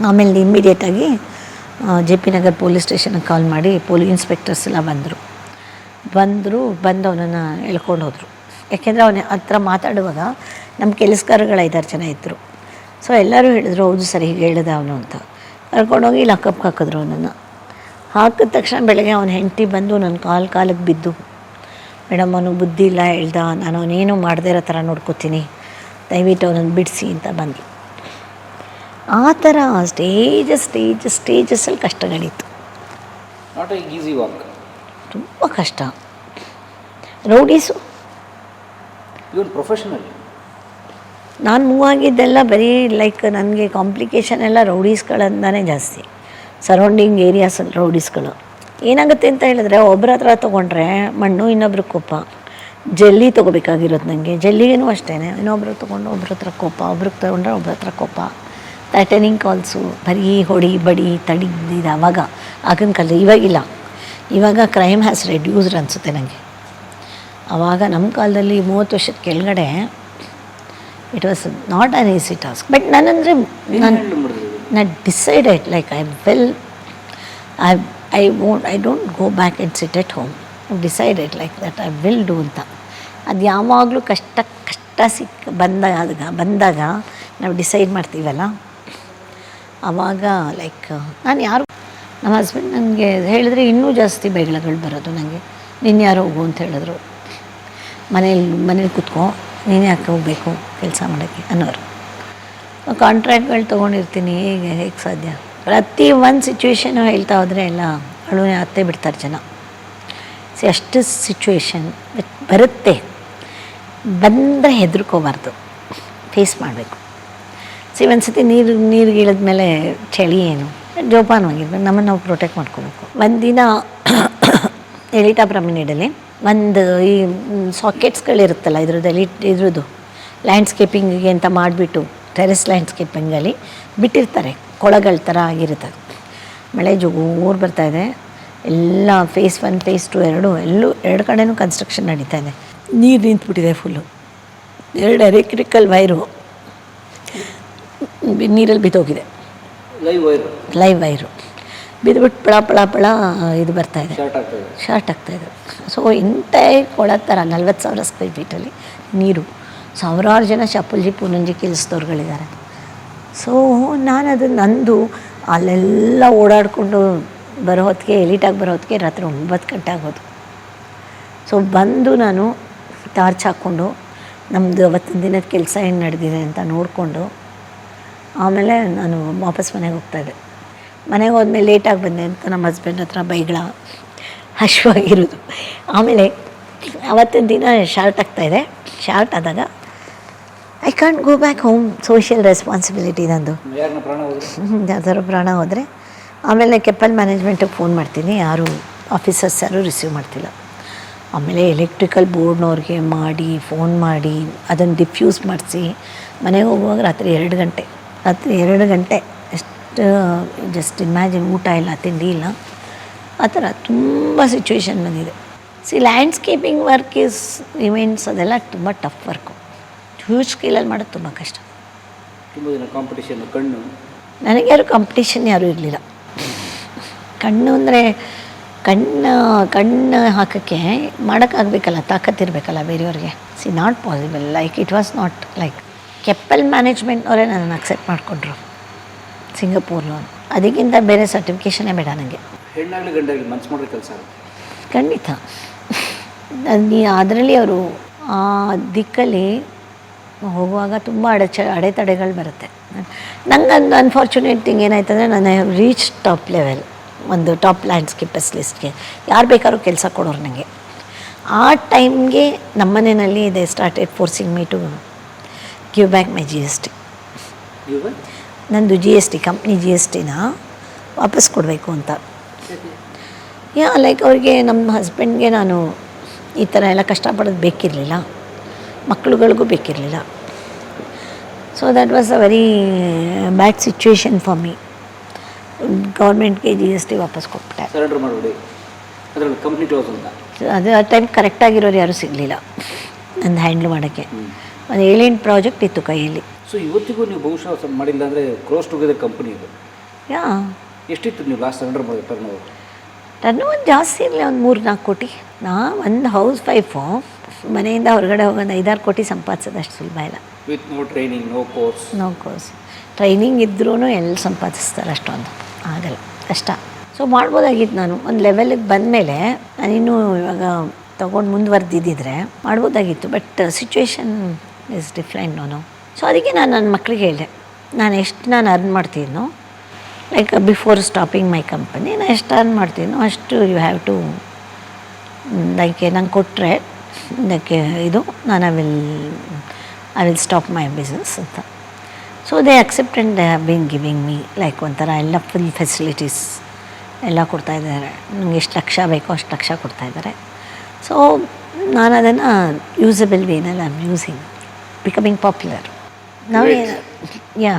ಆಮೇಲೆ ಇಮ್ಮಿಡಿಯೇಟಾಗಿ ಜೆ ಪಿ ನಗರ್ ಪೊಲೀಸ್ ಸ್ಟೇಷನಿಗೆ ಕಾಲ್ ಮಾಡಿ ಪೊಲೀಸ್ ಇನ್ಸ್ಪೆಕ್ಟರ್ಸ್ ಎಲ್ಲ ಬಂದರು. ಬಂದರು, ಬಂದು ಅವನನ್ನು ಎಳ್ಕೊಂಡು ಹೋದರು. ಯಾಕೆಂದರೆ ಅವನ ಹತ್ರ ಮಾತಾಡುವಾಗ ನಮ್ಮ ಕೆಲಸಗಾರಗಳು ಐದಾರು ಜನ ಇದ್ದರು ಸೊ ಎಲ್ಲರೂ ಹೇಳಿದ್ರು, ಹೌದು ಸರಿ, ಹೀಗೆ ಹೇಳಿದ ಅವನು ಅಂತ. ಕರ್ಕೊಂಡೋಗಿ ಲಾಕಪ್ಗೆ ಹಾಕಿದ್ರು ಅವನನ್ನು. ಹಾಕಿದ ತಕ್ಷಣ ಬೆಳಗ್ಗೆ ಅವನ ಹೆಂಡತಿ ಬಂದು ನನ್ನ ಕಾಲು ಕಾಲಕ್ಕೆ ಬಿದ್ದು ಮೇಡಮ್ ಅವನು ಬುದ್ಧಿ ಇಲ್ಲ ಹೇಳ್ದ. ನಾನು ಅವನೇನು ಮಾಡದೇ ಇರೋ ಥರ ನೋಡ್ಕೋತೀನಿ. ದಯವಿಟ್ಟು ಅವನನ್ನು ಬಿಡಿಸಿ ಅಂತ ಬಂದು. ಆ ಥರ ಸ್ಟೇಜಸ್ ಸ್ಟೇಜ್ ಸ್ಟೇಜಸ್ಸಲ್ಲಿ ಕಷ್ಟಗಳಿತ್ತು. ತುಂಬ ಕಷ್ಟ. ರೌಡೀಸು. ಪ್ರೊಫೆಷನಲ್ ನಾನು ಮೂವ್ ಆಗಿದ್ದೆಲ್ಲ ಬರೀ ಲೈಕ್ ನನಗೆ ಕಾಂಪ್ಲಿಕೇಶನ್ ಎಲ್ಲ ರೌಡೀಸ್ಗಳಿಂದಾನೇ ಜಾಸ್ತಿ. ಸರೌಂಡಿಂಗ್ ಏರಿಯಾಸಲ್ಲಿ ರೌಡೀಸ್ಗಳು. ಏನಾಗುತ್ತೆ ಅಂತ ಹೇಳಿದ್ರೆ ಒಬ್ಬರ ಹತ್ರ ತೊಗೊಂಡ್ರೆ ಮಣ್ಣು ಇನ್ನೊಬ್ರ ಕೋಪ. ಜಲ್ಲಿ ತೊಗೋಬೇಕಾಗಿರೋದು ನನಗೆ ಜಲ್ಲಿಗೇನು ಅಷ್ಟೇ ಇನ್ನೊಬ್ರು ತೊಗೊಂಡು ಒಬ್ರ ಹತ್ರ ಕೋಪ ಒಬ್ರಿಗೆ ತೊಗೊಂಡ್ರೆ ಒಬ್ರ ಹತ್ರ ಕೋಪ. ಥ್ರೆಟನಿಂಗ್ ಕಾಲ್ಸು ಬರೀ ಹೊಡಿ ಬಡಿ ತಡಿ ಇದು ಅವಾಗ ಆಗಿನ ಕಾಲ ಇವಾಗಿಲ್ಲ ಇವಾಗ ಕ್ರೈಮ್ ಹ್ಯಾಸ್ ರೆಡ್ಯೂಸ್ಡ್ ಅನಿಸುತ್ತೆ ನನಗೆ ಆವಾಗ ನಮ್ಮ ಕಾಲದಲ್ಲಿ ಮೂವತ್ತು ವರ್ಷದ ಕೆಳಗಡೆ it was not an easy task but ನಾನಂದರೆ ನಾನು ನಾನು decided like I well I I won't I don't go back and sit at home decided like that I will do ಅಂತ. ಅದು ಯಾವಾಗಲೂ ಕಷ್ಟ ಕಷ್ಟ ಸಿಕ್ಕ ಬಂದಾಗ ಬಂದಾಗ ನಾವು ಡಿಸೈಡ್ ಮಾಡ್ತೀವಲ್ಲ? ಆವಾಗ ಲೈಕ್ ನಾನು ಯಾರು, ನಮ್ಮ ಹಸ್ಬೆಂಡ್ ನನಗೆ ಹೇಳಿದ್ರೆ ಇನ್ನೂ ಜಾಸ್ತಿ ಬೈಗಳಗಳು ಬರೋದು ನನಗೆ ನೀನು ಯಾರೋ ಹೋಗು ಅಂತ ಹೇಳಿದ್ರು. ಮನೇಲಿ ಮನೇಲಿ ಕೂತ್ಕೋ, ನೀನು ಯಾಕೆ ಹೋಗಬೇಕು ಕೆಲಸ ಮಾಡೋಕ್ಕೆ ಅನ್ನೋರು. ಕಾಂಟ್ರ್ಯಾಕ್ಟ್ಗಳು ತೊಗೊಂಡಿರ್ತೀನಿ, ಹೇಗೆ ಹೇಗೆ ಸಾಧ್ಯ? ಪ್ರತಿ ಒಂದು ಸಿಚುವೇಶನು ಹೇಳ್ತಾ ಹೋದರೆ ಎಲ್ಲ ಅಳುನೇ ಅತ್ತೆ ಬಿಡ್ತಾರೆ ಜನ. ಸಿ ಅಷ್ಟು ಸಿಚುವೇಶನ್ ಬರುತ್ತೆ. ಬಂದರೆ ಹೆದರ್ಕೋಬಾರ್ದು. ಫೇಸ್ ಮಾಡಬೇಕು. ಸಿ ಒಂದು ಸತಿ ನೀರು ನೀರಿಗೆ ಇಳಿದ್ಮೇಲೆ ಚಳಿ ಏನು, ಜೋಪಾನವಾಗಿರ್ಬೇಕು. ನಮ್ಮನ್ನು ನಾವು ಪ್ರೊಟೆಕ್ಟ್ ಮಾಡ್ಕೋಬೇಕು. ಒಂದಿನ ಎಲಿಟಾ ಪ್ರಮಿನೇಡಲ್ಲಿ ಒಂದು ಈ ಸಾಕೆಟ್ಸ್ಗಳಿರುತ್ತಲ್ಲ ಇದ್ರದ್ದು ಎಲಿ ಇದ್ರದ್ದು ಲ್ಯಾಂಡ್ಸ್ಕೇಪಿಂಗಿಗೆ ಅಂತ ಮಾಡಿಬಿಟ್ಟು ಟೆರೆಸ್ ಲ್ಯಾಂಡ್ಸ್ಕೇಪಿಂಗಲ್ಲಿ ಬಿಟ್ಟಿರ್ತಾರೆ. ಕೊಳಗಳ ಥರ ಆಗಿರುತ್ತೆ. ಮಳೆ ಜೋರು ಬರ್ತಾ ಇದೆ. ಎಲ್ಲ ಫೇಸ್ ಒನ್ ಫೇಸ್ ಟು ಎರಡು ಎಲ್ಲೂ ಎರಡು ಕಡೆನೂ ಕನ್ಸ್ಟ್ರಕ್ಷನ್ ನಡೀತಾ ಇದೆ. ನೀರು ನಿಂತ್ಬಿಟ್ಟಿದೆ ಫುಲ್ಲು ಎರಡು ಎಲೆಕ್ಟ್ರಿಕಲ್ ವೈರು ನೀರಲ್ಲಿ ಬಿದ್ದೋಗಿದೆ. ಲೈವ್ ವೈರು ಲೈವ್ ವೈರು ಬಿದ್ದುಬಿಟ್ಟು ಪಳ ಪಳ ಪಳ ಇದು ಬರ್ತಾ ಇದೆ. ಶಾರ್ಟ್ ಆಗ್ತಾ ಆಗ್ತಾಯಿದೆ ಸೊ ಇಂಥ ಕೊಳ ಥರ ನಲ್ವತ್ತು ಸಾವಿರ ಸ್ಕ್ವೇರ್ ಫೀಟಲ್ಲಿ ನೀರು. ಸಾವಿರಾರು ಜನ ಚಪ್ಪಲ್ಜಿ ಪೂನಂಜಿ ಕೆಲಸದವ್ರುಗಳಿದ್ದಾರೆ ಸೊ ನಾನು ಅದು ನಂದು ಅಲ್ಲೆಲ್ಲ ಓಡಾಡಿಕೊಂಡು ಬರೋ ಹೊತ್ತಿಗೆ ಎಲಿಟಾಗಿ ಬರೋ ಹೊತ್ತಿಗೆ ರಾತ್ರಿ ಒಂಬತ್ತು ಗಂಟೆ ಆಗೋದು. ಸೊ ಬಂದು ನಾನು ಟಾರ್ಚ್ ಹಾಕ್ಕೊಂಡು ನಮ್ಮದು ಅವತ್ತಿನ ದಿನದ ಕೆಲಸ ಏನು ನಡೆದಿದೆ ಅಂತ ನೋಡಿಕೊಂಡು, ಆಮೇಲೆ ನಾನು ವಾಪಸ್ ಮನೆಗೆ ಹೋಗ್ತಾಯಿದ್ದೆ ಮನೆಗೆ ಹೋದ್ಮೇಲೆ ಲೇಟಾಗಿ ಬಂದೆ ಅಂತ ನಮ್ಮ ಹಸ್ಬೆಂಡ್ ಹತ್ರ ಬೈಗಳ ಹಶ್ವಾಗಿರೋದು. ಆಮೇಲೆ ಅವತ್ತಿನ ದಿನ ಶಾರ್ಟ್ ಆಗ್ತಾಯಿದೆ ಶಾರ್ಟ್ ಆದಾಗ I can't go back home social responsibility ನಂದು. ಯಾರನ್ನ ಪ್ರಾಣ ಹೋದ್ರೆ? ಯಾವ್ದಾದ್ರು ಪ್ರಾಣ ಹೋದರೆ ಆಮೇಲೆ ಕೆಪ್ಪಲ್ ಮ್ಯಾನೇಜ್ಮೆಂಟಿಗೆ ಫೋನ್ ಮಾಡ್ತೀನಿ. ಯಾರು ಆಫೀಸರ್ಸ್ ಯಾರು ರಿಸೀವ್ ಮಾಡ್ತಿಲ್ಲ. ಆಮೇಲೆ ಎಲೆಕ್ಟ್ರಿಕಲ್ ಬೋರ್ಡ್ನವ್ರಿಗೆ ಮಾಡಿ ಫೋನ್ ಮಾಡಿ ಅದನ್ನು ಡಿಫ್ಯೂಸ್ ಮಾಡಿಸಿ ಮನೆಗೆ ಹೋಗುವಾಗ ರಾತ್ರಿ ಎರಡು ಗಂಟೆ. ರಾತ್ರಿ ಎರಡು ಗಂಟೆ. ಎಷ್ಟು ಜಸ್ಟ್ ಇಮ್ಯಾಜಿನ್ ಊಟ ಇಲ್ಲ ತಿಂಡಿ ಇಲ್ಲ. ಆ ಥರ ತುಂಬ ಸಿಚುವೇಶನ್ ಬಂದಿದೆ. See landscaping work is events ಅದೆಲ್ಲ ತುಂಬ ಟಫ್ ವರ್ಕು ಹ್ಯೂಜ್ ಸ್ಕೇಲಲ್ಲಿ ಮಾಡೋದು ತುಂಬ ಕಷ್ಟ. ತುಂಬ ದಿನ ಕಾಂಪಿಟೇಷನ್ ಕಣ್ಣು? ನನಗೆ ಯಾರು ಕಾಂಪಿಟೇಷನ್ ಯಾರೂ ಇರಲಿಲ್ಲ. ಕಣ್ಣು ಅಂದರೆ ಕಣ್ಣು ಕಣ್ಣು ಹಾಕೋಕ್ಕೆ ಮಾಡೋಕ್ಕಾಗಬೇಕಲ್ಲ ತಾಕತ್ತಿರಬೇಕಲ್ಲ ಬೇರೆಯವ್ರಿಗೆ. See not possible like it was not like capable ಮ್ಯಾನೇಜ್ಮೆಂಟ್ನವರೇ ನನ್ನನ್ನು ಅಕ್ಸೆಪ್ಟ್ ಮಾಡಿಕೊಂಡ್ರು. ಸಿಂಗಪೂರ್ನವ್ರು ಅದಕ್ಕಿಂತ ಬೇರೆ ಸರ್ಟಿಫಿಕೇಷನೇ ಬೇಡ ನನಗೆ. ಹೆಣ್ಣಾಗಲಿ ಗಂಡಾಗಲಿ ಮನ್ಸು ಮಾಡ್ರೆ ಕೆಲಸ ಆಗುತ್ತೆ. ಖಂಡಿತ. ಅದರಲ್ಲಿ ಅವರು ಆ ದಿಕ್ಕಲ್ಲಿ ಹೋಗುವಾಗ ತುಂಬ ಅಡೆಚ ಅಡೆತಡೆಗಳು ಬರುತ್ತೆ. ನನಗೊಂದು ಅನ್ಫಾರ್ಚುನೇಟ್ ಥಿಂಗ್ ಏನಾಯ್ತಂದರೆ ನಾನು ಹ್ಯಾವ್ ರೀಚ್ ಟಾಪ್ ಲೆವೆಲ್ ಒಂದು ಟಾಪ್ ಲ್ಯಾಂಡ್ಸ್ಕೇಪ್ ಲಿಸ್ಟ್ಗೆ ಯಾರು ಬೇಕಾದ್ರೂ ಕೆಲಸ ಕೊಡೋರು ನನಗೆ ಆ ಟೈಮ್ಗೆ ನಮ್ಮನೆಯಲ್ಲಿ they started forcing me to give back my G S T ನಂದು G S T company G S ಟಿನ ವಾಪಸ್ ಕೊಡಬೇಕು ಅಂತ. ಯಾ ಲೈಕ್ ಅವ್ರಿಗೆ ನಮ್ಮ ಹಸ್ಬೆಂಡ್ಗೆ ನಾನು ಈ ಥರ ಎಲ್ಲ ಕಷ್ಟಪಡೋದು ಬೇಕಿರಲಿಲ್ಲ. ಮಕ್ಳುಗಳಿಗೂ ಬೇಕಿರಲಿಲ್ಲ. So that was a very bad situation for me ಗೌರ್ಮೆಂಟ್ಗೆ G S T ವಾಪಸ್ ಕೊಟ್ಬಿಟ್ಟೆ. ಅದು ಆ ಟೈಮ್ ಕರೆಕ್ಟಾಗಿರೋರು ಯಾರೂ ಸಿಗಲಿಲ್ಲ. ನನ್ನ ಹ್ಯಾಂಡ್ಲ್ ಮಾಡೋಕ್ಕೆ. ಒಂದು ಏಳೆಂಟು ಪ್ರಾಜೆಕ್ಟ್ ಇತ್ತು ಕೈಯಲ್ಲಿ. ಸೊ ಇವತ್ತಿಗೂ ನೀವು ಬಹುಶಃ ಮಾಡಿಲ್ಲ ಅಂದರೆ ಕ್ಲೋಸ್ ಟುಗೆದರ್ ಕಂಪನಿ ಇದು. ಯಾ. ಎಷ್ಟಿತ್ತು ನೀವು ಲಾಸ್ಟ್ ಸರೆಂಡರ್ ಮಾಡಿದ ಟರ್ನ್ ಓವರ್ ಟರ್ನ್ ಒಂದು ಜಾಸ್ತಿ ಇರಲಿ ಒಂದು ಮೂರು ನಾಲ್ಕು ಕೋಟಿ. ನಾ ಒಂದು ಹೌಸ್ ವೈಫು ಮನೆಯಿಂದ ಹೊರಗಡೆ ಹೋಗೋದು ಐದಾರು ಕೋಟಿ ಸಂಪಾದಿಸೋದು ಅಷ್ಟು ಸುಲಭ ಇಲ್ಲ. With no training no course no course training ಇದ್ರೂ ಎಲ್ಲಿ ಸಂಪಾದಿಸ್ತಾರೆ ಅಷ್ಟೊಂದು. ಆಗಲ್ಲ. ಕಷ್ಟ. ಸೊ ಮಾಡ್ಬೋದಾಗಿತ್ತು ನಾನು. ಒಂದು ಲೆವೆಲಿಗೆ ಬಂದಮೇಲೆ ನಾನಿನ್ನೂ ಇವಾಗ ತೊಗೊಂಡು ಮುಂದುವರೆದಿದ್ದಿದ್ರೆ ಮಾಡ್ಬೋದಾಗಿತ್ತು. ಬಟ್ ಸಿಚುವೇಶನ್ ಇಸ್ ಡಿಫ್ರೆಂಟ್ ನಾನು ಸೊ ಅದಕ್ಕೆ ನಾನು ನನ್ನ ಮಕ್ಕಳಿಗೆ ಹೇಳಿದೆ. ನಾನು ಎಷ್ಟು ನಾನು earn ಮಾಡ್ತಿದ್ನೋ like before stopping my company ನಾನು ಎಷ್ಟು ಅರ್ನ್ ಮಾಡ್ತೀನೋ ಅಷ್ಟು ಯು ಹ್ಯಾವ್ ಟು ಲೈಕ್ ನಂಗೆ ಕೊಟ್ಟರೆ ಇದಕ್ಕೆ ಇದು ನಾನು I will I will stop my business ಅಂತ. So they accept and they have been giving me like ಒಂಥರ ಎಲ್ಲ ಫುಲ್ ಫೆಸಿಲಿಟೀಸ್ ಎಲ್ಲ ಕೊಡ್ತಾ ಇದ್ದಾರೆ. ನಂಗೆ ಎಷ್ಟು ಲಕ್ಷ ಬೇಕೋ ಅಷ್ಟು ಲಕ್ಷ ಕೊಡ್ತಾ ಇದ್ದಾರೆ. ಸೊ ನಾನು ಅದನ್ನು usable ವೇನಲ್ಲಿ I am using becoming popular ನಾವು ಯಾ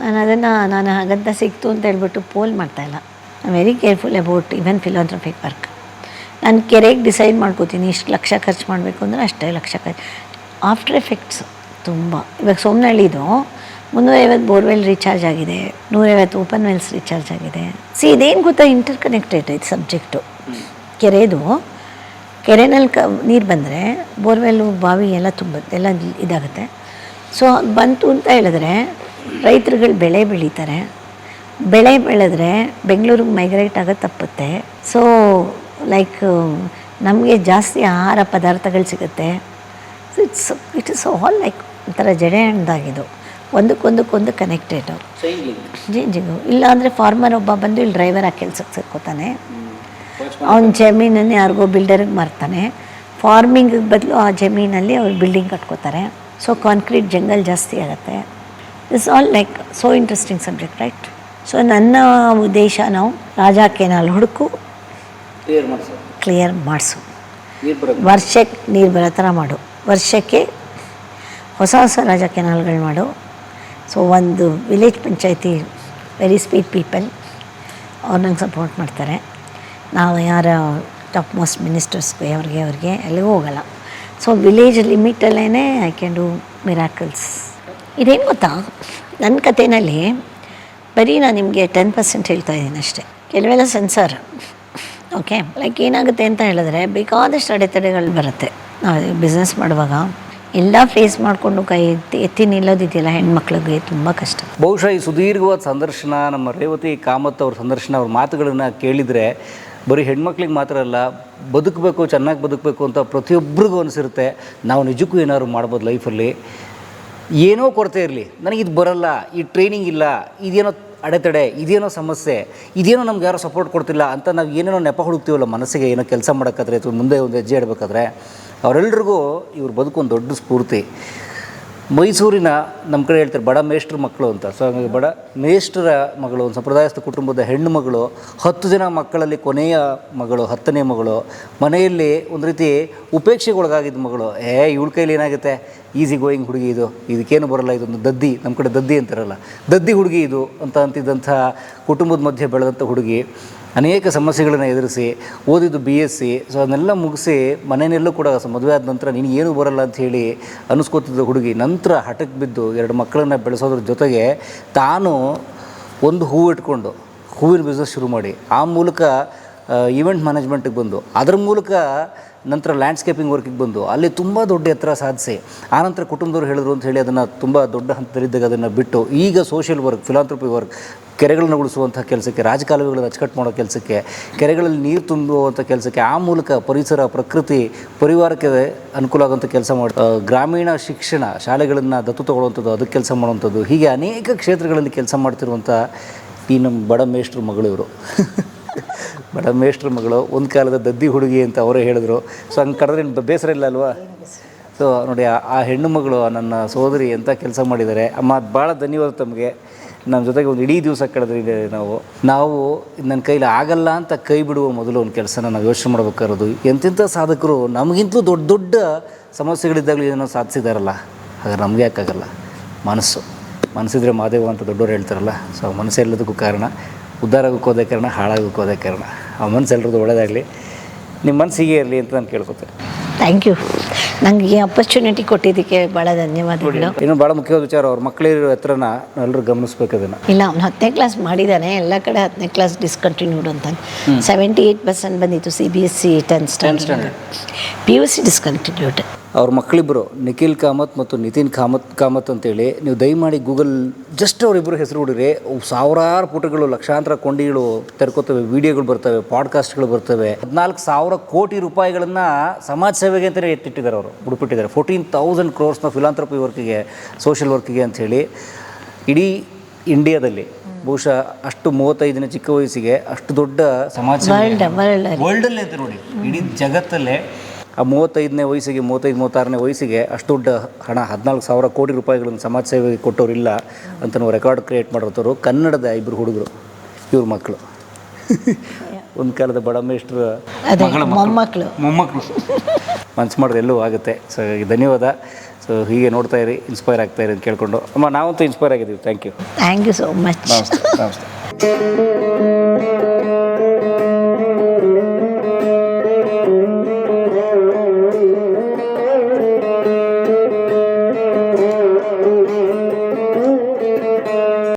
ನಾನು ಅದನ್ನು ನಾನು ಹಾಗಂತ ಸಿಕ್ತು ಅಂತ ಹೇಳ್ಬಿಟ್ಟು ಪೋಲ್ ಮಾಡ್ತಾಯಿಲ್ಲ I very careful about even philanthropic work ನಾನು ಕೆರೆಗೆ ಡಿಸೈಡ್ ಮಾಡ್ಕೋತೀನಿ ಇಷ್ಟು ಲಕ್ಷ ಖರ್ಚು ಮಾಡಬೇಕು ಅಂದರೆ ಅಷ್ಟೇ ಲಕ್ಷ ಖರ್ಚು. ಆಫ್ಟರ್ ಎಫೆಕ್ಟ್ಸ್ ತುಂಬ. ಇವಾಗ ಸೋಮನಹಳ್ಳಿದು ಮುನ್ನೂರೈವತ್ತು ಬೋರ್ವೆಲ್ ರೀಚಾರ್ಜ್ ಆಗಿದೆ, ನೂರೈವತ್ತು ಓಪನ್ ವೆಲ್ಸ್ ರೀಚಾರ್ಜ್ ಆಗಿದೆ. ಸಿ ಇದೇನು ಗೊತ್ತಾ? ಇಂಟರ್ ಕನೆಕ್ಟೆಡ್ ಇದು ಸಬ್ಜೆಕ್ಟು ಕೆರೆದು, ಕೆರೆನಲ್ಲಿ ಕ, ನೀರು ಬಂದರೆ ಬೋರ್ವೆಲ್ಲು, ಬಾವಿ ಎಲ್ಲ ತುಂಬುತ್ತೆ ಎಲ್ಲ ಇದಾಗುತ್ತೆ. ಸೊ ಬಂತು ಅಂತ ಹೇಳಿದ್ರೆ ರೈತರುಗಳು ಬೆಳೆ ಬೆಳೀತಾರೆ. ಬೆಳೆ ಬೆಳೆದ್ರೆ ಬೆಂಗಳೂರಿಗೆ ಮೈಗ್ರೇಟ್ ಆಗೋದು ತಪ್ಪುತ್ತೆ. ಸೊ ಲೈಕ್ ನಮಗೆ ಜಾಸ್ತಿ ಆಹಾರ ಪದಾರ್ಥಗಳು ಸಿಗುತ್ತೆ. So it's it is all like ಒಂಥರ ಜಡೆ ಹಣ್ಣದಾಗಿದು ಒಂದಕ್ಕೊಂದಕ್ಕೊಂದು ಕನೆಕ್ಟೆಡು ಇಲ್ಲ ಅಂದರೆ ಫಾರ್ಮರ್ ಒಬ್ಬ ಬಂದು ಇಲ್ಲಿ ಡ್ರೈವರ್ ಆ ಕೆಲ್ಸಕ್ಕೆ ಸೇರ್ಕೋತಾನೆ. ಅವ್ನ ಜಮೀನನ್ನು ಯಾರಿಗೋ ಬಿಲ್ಡರ್ಗೆ ಮಾರ್ತಾನೆ. ಫಾರ್ಮಿಂಗ್ ಬದಲು ಆ ಜಮೀನಲ್ಲಿ ಅವ್ರು ಬಿಲ್ಡಿಂಗ್ ಕಟ್ಕೋತಾರೆ. ಸೊ ಕಾಂಕ್ರೀಟ್ ಜಂಗಲ್ ಜಾಸ್ತಿ ಆಗುತ್ತೆ. It's all like so interesting subject right so ನನ್ನ ಉದ್ದೇಶ ನಾವು ರಾಜಾ ಕೆನಾಲ್ ಹುಡುಕು ಕ್ಲಿಯರ್ ಮಾಡಿಸು. ವರ್ಷಕ್ಕೆ ನೀರು ಬರೋ ಥರ ಮಾಡು. ವರ್ಷಕ್ಕೆ ಹೊಸ ಹೊಸ ರಾಜ ಕೆನಾಲ್ಗಳು ಮಾಡು. ಸೊ ಒಂದು ವಿಲೇಜ್ ಪಂಚಾಯತಿ ವೆರಿ ಸ್ಪೀಡ್ ಪೀಪಲ್ ಅವ್ರು ನಂಗೆ ಸಪೋರ್ಟ್ ಮಾಡ್ತಾರೆ. ನಾವು ಯಾರ ಟಾಪ್ ಮೋಸ್ಟ್ ಮಿನಿಸ್ಟರ್ಸ್ಗೆ ಅವ್ರಿಗೆ ಅವ್ರಿಗೆ ಎಲ್ಲಿಗೂ ಹೋಗಲ್ಲ. ಸೊ ವಿಲೇಜ್ ಲಿಮಿಟಲ್ಲೇ ಐ ಕ್ಯಾನ್ ಡೂ ಮಿರಾಕಲ್ಸ್ ಇದೇನು ಗೊತ್ತಾ? ನನ್ನ ಕಥೆನಲ್ಲಿ ಬರೀ ನಾನು ನಿಮಗೆ ಟೆನ್ ಪರ್ಸೆಂಟ್ ಹೇಳ್ತಾ ಇದ್ದೀನಿ ಅಷ್ಟೇ. ಕೆಲವೆಲ್ಲ ಸೆನ್ಸರ್ ಓಕೆ ಲೈಕ್ ಏನಾಗುತ್ತೆ ಅಂತ ಹೇಳಿದ್ರೆ, ಬೇಕಾದಷ್ಟು ಅಡೆತಡೆಗಳು ಬರುತ್ತೆ. ನಾವು ಬಿಸ್ನೆಸ್ ಮಾಡುವಾಗ, ಎಲ್ಲ ಫೇಸ್ ಮಾಡಿಕೊಂಡು ಕೈ ಎತ್ತಿ ಎತ್ತಿ ನಿಲ್ಲೋದಿದೆಯಲ್ಲ ಹೆಣ್ಮಕ್ಳಿಗೆ, ತುಂಬ ಕಷ್ಟ. ಬಹುಶಃ ಈ ಸುದೀರ್ಘವಾದ ಸಂದರ್ಶನ, ನಮ್ಮ ರೇವತಿ ಕಾಮತ್ ಅವ್ರ ಸಂದರ್ಶನ, ಅವ್ರ ಮಾತುಗಳನ್ನು ಕೇಳಿದರೆ, ಬರೀ ಹೆಣ್ಮಕ್ಳಿಗೆ ಮಾತ್ರ ಅಲ್ಲ, ಬದುಕಬೇಕು, ಚೆನ್ನಾಗಿ ಬದುಕಬೇಕು ಅಂತ ಪ್ರತಿಯೊಬ್ಬರಿಗೂ ಅನಿಸಿರುತ್ತೆ. ನಾವು ನಿಜಕ್ಕೂ ಏನಾದ್ರು ಮಾಡ್ಬೋದು ಲೈಫಲ್ಲಿ ಏನೋ ಕೊರತೆ ಇರಲಿ. ನನಗೆ ಇದು ಬರಲ್ಲ, ಈ ಟ್ರೈನಿಂಗ್ ಇಲ್ಲ, ಇದೇನೋ ಅಡೆತಡೆ, ಇದೇನೋ ಸಮಸ್ಯೆ, ಇದೇನೋ ನಮ್ಗೆ ಯಾರೋ ಸಪೋರ್ಟ್ ಕೊಡ್ತಿಲ್ಲ ಅಂತ ನಾವು ಏನೇನೋ ನೆಪ ಹುಡುಕ್ತೀವಲ್ಲ ಮನಸ್ಸಿಗೆ ಏನೋ ಕೆಲಸ ಮಾಡೋಕ್ಕಾದ್ರೆ ಅಥವಾ ಮುಂದೆ ಒಂದು ಹೆಜ್ಜೆ ಇಡಬೇಕಾದ್ರೆ ಅವರೆಲ್ಲರಿಗೂ ಇವ್ರ ಬದುಕು ಒಂದು ದೊಡ್ಡ ಸ್ಫೂರ್ತಿ. ಮೈಸೂರಿನ ನಮ್ಮ ಕಡೆ ಹೇಳ್ತಾರೆ ಬಡ ಮೇಷ್ಟ್ರ ಮಕ್ಕಳು ಅಂತ. ಸೊ ಹಂಗಾಗಿ ಬಡ ಮೇಷ್ಟ್ರ ಮಗಳು, ಒಂದು ಸಂಪ್ರದಾಯಸ್ಥ ಕುಟುಂಬದ ಹೆಣ್ಣು ಮಗಳು, ಹತ್ತು ಜನ ಮಕ್ಕಳಲ್ಲಿ ಕೊನೆಯ ಮಗಳು, ಹತ್ತನೇ ಮಗಳು, ಮನೆಯಲ್ಲಿ ಒಂದು ರೀತಿ ಉಪೇಕ್ಷೆಗೊಳಗಾಗಿದ್ದ ಮಗಳು, ಏ, ಇವಳ ಕೈಲಿ ಏನಾಗುತ್ತೆ? ಈಸಿ ಗೋಯಿಂಗ್ ಹುಡುಗಿ ಇದು, ಇದಕ್ಕೇನು ಬರಲ್ಲ, ಇದೊಂದು ದದ್ದಿ, ನಮ್ಮ ಕಡೆ ದದ್ದಿ ಅಂತಾರಲ್ಲ, ದದ್ದಿ ಹುಡುಗಿ ಇದು, ಅಂತ ಅಂತಿದ್ದಂಥ ಕುಟುಂಬದ ಮಧ್ಯೆ ಬೆಳೆದಂಥ ಹುಡುಗಿ. ಅನೇಕ ಸಮಸ್ಯೆಗಳನ್ನು ಎದುರಿಸಿ, ಓದಿದ್ದು ಬಿ ಎಸ್ ಸಿ ಸೊ ಅದನ್ನೆಲ್ಲ ಮುಗಿಸಿ ಮನೆಯಲ್ಲೂ ಕೂಡ ಮದುವೆ ಆದ ನಂತರ ನೀನು ಏನು ಬರಲ್ಲ ಅಂತ ಹೇಳಿ ಅನಿಸ್ಕೋತಿದ್ದ ಹುಡುಗಿ ನಂತರ ಹಠಕ್ಕೆ ಬಿದ್ದು ಎರಡು ಮಕ್ಕಳನ್ನು ಬೆಳೆಸೋದ್ರ ಜೊತೆಗೆ ತಾನು ಒಂದು ಹೂವು ಇಟ್ಕೊಂಡು ಹೂವಿನ ಬಿಸ್ನೆಸ್ ಶುರು ಮಾಡಿ. ಆ ಮೂಲಕ ಈವೆಂಟ್ ಮ್ಯಾನೇಜ್ಮೆಂಟಿಗೆ ಬಂದು, ಅದರ ಮೂಲಕ ನಂತರ ಲ್ಯಾಂಡ್ಸ್ಕೇಪಿಂಗ್ ವರ್ಕಿಗೆ ಬಂದು, ಅಲ್ಲಿ ತುಂಬ ದೊಡ್ಡ ಎತ್ತರ ಸಾಧಿಸಿ, ಆನಂತರ ಕುಟುಂಬದವ್ರು ಹೇಳಿದ್ರು ಅಂತ ಹೇಳಿ ಅದನ್ನು ತುಂಬ ದೊಡ್ಡ ಹಂತದಲ್ಲಿದ್ದಾಗ ಅದನ್ನು ಬಿಟ್ಟು, ಈಗ ಸೋಷಿಯಲ್ ವರ್ಕ್ ಫಿಲಾಂಥ್ರಪಿ ವರ್ಕ್ ಕೆರೆಗಳನ್ನ ಉಳಿಸುವಂಥ ಕೆಲಸಕ್ಕೆ, ರಾಜಕಾಲುವೆಗಳನ್ನು ಅಚ್ಚುಕಟ್ಟು ಮಾಡೋ ಕೆಲಸಕ್ಕೆ, ಕೆರೆಗಳಲ್ಲಿ ನೀರು ತುಂಬುವಂಥ ಕೆಲಸಕ್ಕೆ, ಆ ಮೂಲಕ ಪರಿಸರ, ಪ್ರಕೃತಿ, ಪರಿವಾರಕ್ಕೆ ಅನುಕೂಲ ಆಗುವಂಥ ಕೆಲಸ ಮಾಡಿ ಗ್ರಾಮೀಣ ಶಿಕ್ಷಣ ಶಾಲೆಗಳನ್ನು ದತ್ತು ತಗೊಳ್ಳುವಂಥದ್ದು, ಅದಕ್ಕೆ ಕೆಲಸ ಮಾಡುವಂಥದ್ದು, ಹೀಗೆ ಅನೇಕ ಕ್ಷೇತ್ರಗಳಲ್ಲಿ ಕೆಲಸ ಮಾಡ್ತಿರುವಂಥ ಈ ನಮ್ಮ ಬಡ ಮೇಷ್ಟ್ರ ಮಗಳು ಬಡ ಮೇಷ್ಟ್ರ ಮಗಳು, ಒಂದು ಕಾಲದ ದದ್ದಿ ಹುಡುಗಿ ಅಂತ ಅವರೇ ಹೇಳಿದ್ರು. ಸೊ ಹಂಗೆ ಕರೆದ್ರೆ ಬೇಸರ ಇಲ್ಲ ಅಲ್ವಾ? ಸೊ ನೋಡಿ, ಆ- ಹೆಣ್ಣು ಮಗಳು, ನನ್ನ ಸೋದರಿ ಅಂತ ಕೆಲಸ ಮಾಡಿದ್ದಾರೆ ಅಮ್ಮ ಭಾಳ ಧನ್ಯವಾದ ತಮಗೆ. ನಮ್ಮ ಜೊತೆಗೆ ಒಂದು ಇಡೀ ದಿವಸ ಕಳೆದ್ರಿ ನಾವು. ನಾವು ನನ್ನ ಕೈಲಿ ಆಗಲ್ಲ ಅಂತ ಕೈ ಬಿಡುವ ಮೊದಲು ಒಂದು ಕೆಲಸನ ನಾವು ಯೋಚನೆ ಮಾಡ್ಬೇಕಾಗಿರೋದು. ಎಂತೆಂಥ ಸಾಧಕರು, ನಮಗಿಂತಲೂ ದೊಡ್ಡ ದೊಡ್ಡ ಸಮಸ್ಯೆಗಳಿದ್ದಾಗಲೂ ಏನೋ ಸಾಧಿಸಿದಾರಲ್ಲ. ಹಾಗೆ ನಮಗೆ ಯಾಕಾಗಲ್ಲ? ಮನಸ್ಸು. ಮನಸ್ಸಿದ್ರೆ ಮಾದೇವ ಅಂತ ದೊಡ್ಡವ್ರು ಹೇಳ್ತಾರಲ್ಲ. ಸೊ ಮನಸ್ಸು ಎಲ್ಲದಕ್ಕೂ ಕಾರಣ. ಉದ್ಧಾರ ಹೋದ ಕಾರಣ ಹಾಳಾಗೋಕೆ ಹೋದ ಕಾರಣ ಆ ಮನಸ್ಸು ಎಲ್ರದ್ದು ಒಳ್ಳೇದಾಗಲಿ. ನಿಮ್ಮ ಮನಸ್ಸು ಹೀಗೆ ಇರಲಿ ಅಂತ ನಾನು ಕೇಳ್ಕೊತೇನೆ. ಥ್ಯಾಂಕ್ ಯು ನನಗೆ ಈ ಅಪರ್ಚುನಿಟಿ ಕೊಟ್ಟಿದ್ದಕ್ಕೆ ಭಾಳ ಧನ್ಯವಾದಗಳು. ಇನ್ನು ಭಾಳ ಮುಖ್ಯವಾದ ವಿಚಾರ ಅವ್ರ ಮಕ್ಕಳಿರೋ ಹತ್ರನ ಎಲ್ಲರೂ ಗಮನಿಸ್ಬೇಕು ಅದನ್ನು. ಇಲ್ಲ ಅವ್ನು ಹತ್ತನೇ ಕ್ಲಾಸ್ ಮಾಡಿದ್ದಾನೆ ಎಲ್ಲ ಕಡೆ ಹತ್ತನೇ ಕ್ಲಾಸ್ ಡಿಸ್ಕಂಟಿನ್ಯೂಡ್ ಅಂತ. ಸೆವೆಂಟಿ ಏಯ್ಟ್ ಪರ್ಸೆಂಟ್ ಬಂದಿತ್ತು C B S C tenth standard P U C discontinued ಅವ್ರ ಮಕ್ಕಳಿಬ್ಬರು ನಿಖಿಲ್ ಕಾಮತ್ ಮತ್ತು ನಿತಿನ್ ಕಾಮತ್ ಕಾಮತ್ ಅಂತೇಳಿ ನೀವು ದಯಮಾಡಿ ಗೂಗಲ್ ಜಸ್ಟ್ ಅವರಿಬ್ಬರು ಹೆಸರು ಹುಡುಗ್ರಿ ಸಾವಿರಾರು ಪುಟಗಳು ಲಕ್ಷಾಂತರ ಕೊಂಡಿಗಳು ತೆರ್ಕೋತವೆ ವಿಡಿಯೋಗಳು ಬರ್ತವೆ ಪಾಡ್ಕಾಸ್ಟ್ಗಳು ಬರ್ತವೆ. ಹದಿನಾಲ್ಕು ಸಾವಿರ ಕೋಟಿ ರೂಪಾಯಿಗಳನ್ನು ಸಮಾಜ ಸೇವೆಗೆ ಅಂತಲೇ ಎತ್ತಿಟ್ಟಿದ್ದಾರೆ ಅವರು ಬಿಡ್ಬಿಟ್ಟಿದ್ದಾರೆ ಫೋರ್ಟೀನ್ ತೌಸಂಡ್ ಕ್ರೋರ್ಸ್ನ ಫಿಲಾಂಥ್ರಪಿ ವರ್ಕಿಗೆ ಸೋಷಿಯಲ್ ವರ್ಕಿಗೆ ಅಂಥೇಳಿ ಇಡೀ ಇಂಡಿಯಾದಲ್ಲಿ ಬಹುಶಃ ಅಷ್ಟು ಮೂವತ್ತೈದನೇ ಚಿಕ್ಕ ವಯಸ್ಸಿಗೆ ಅಷ್ಟು ದೊಡ್ಡ ಸಮಾಜ ವರ್ಲ್ಡಲ್ಲೇ ಅಂತ ನೋಡಿ ಇಡೀ ಜಗತ್ತಲ್ಲೇ ಆ ಮೂವತ್ತೈದನೇ ವಯಸ್ಸಿಗೆ ಮೂವತ್ತೈದು ಮೂವತ್ತಾರನೇ ವಯಸ್ಸಿಗೆ ಅಷ್ಟು ದೊಡ್ಡ ಹಣ ಹದಿನಾಲ್ಕು ಸಾವಿರ ಕೋಟಿ ರೂಪಾಯಿಗಳನ್ನು ಸಮಾಜ ಸೇವೆಗೆ ಕೊಟ್ಟವರಿಲ್ಲ ಅಂತ ನಾವು ರೆಕಾರ್ಡ್ ಕ್ರಿಯೇಟ್ ಮಾಡಿರ್ತವ್ರು ಕನ್ನಡದ ಇಬ್ಬರು ಹುಡುಗರು ಇವ್ರ ಮಕ್ಕಳು ಒಂದು ಕಾಲದ ಬಡ ಮೇಷ್ಟ್ರ ಮೊಮ್ಮಕ್ಕಳು ಮೊಮ್ಮಕ್ಕಳು ಮನ್ಸು ಮಾಡಿದ್ರೆ ಎಲ್ಲೂ ಆಗುತ್ತೆ. ಸೊ ಧನ್ಯವಾದ. ಸೊ ಹೀಗೆ ನೋಡ್ತಾ ಇರಿ ಇನ್ಸ್ಪೈರ್ ಆಗ್ತಾ ಇರಿ ಅಂತ ಕೇಳ್ಕೊಂಡು. ಅಮ್ಮ ನಾವಂತೂ ಇನ್ಸ್ಪೈರ್ ಆಗಿದ್ದೀವಿ. Thank you thank you so much ನಮಸ್ತೆ ನಮಸ್ತೆ.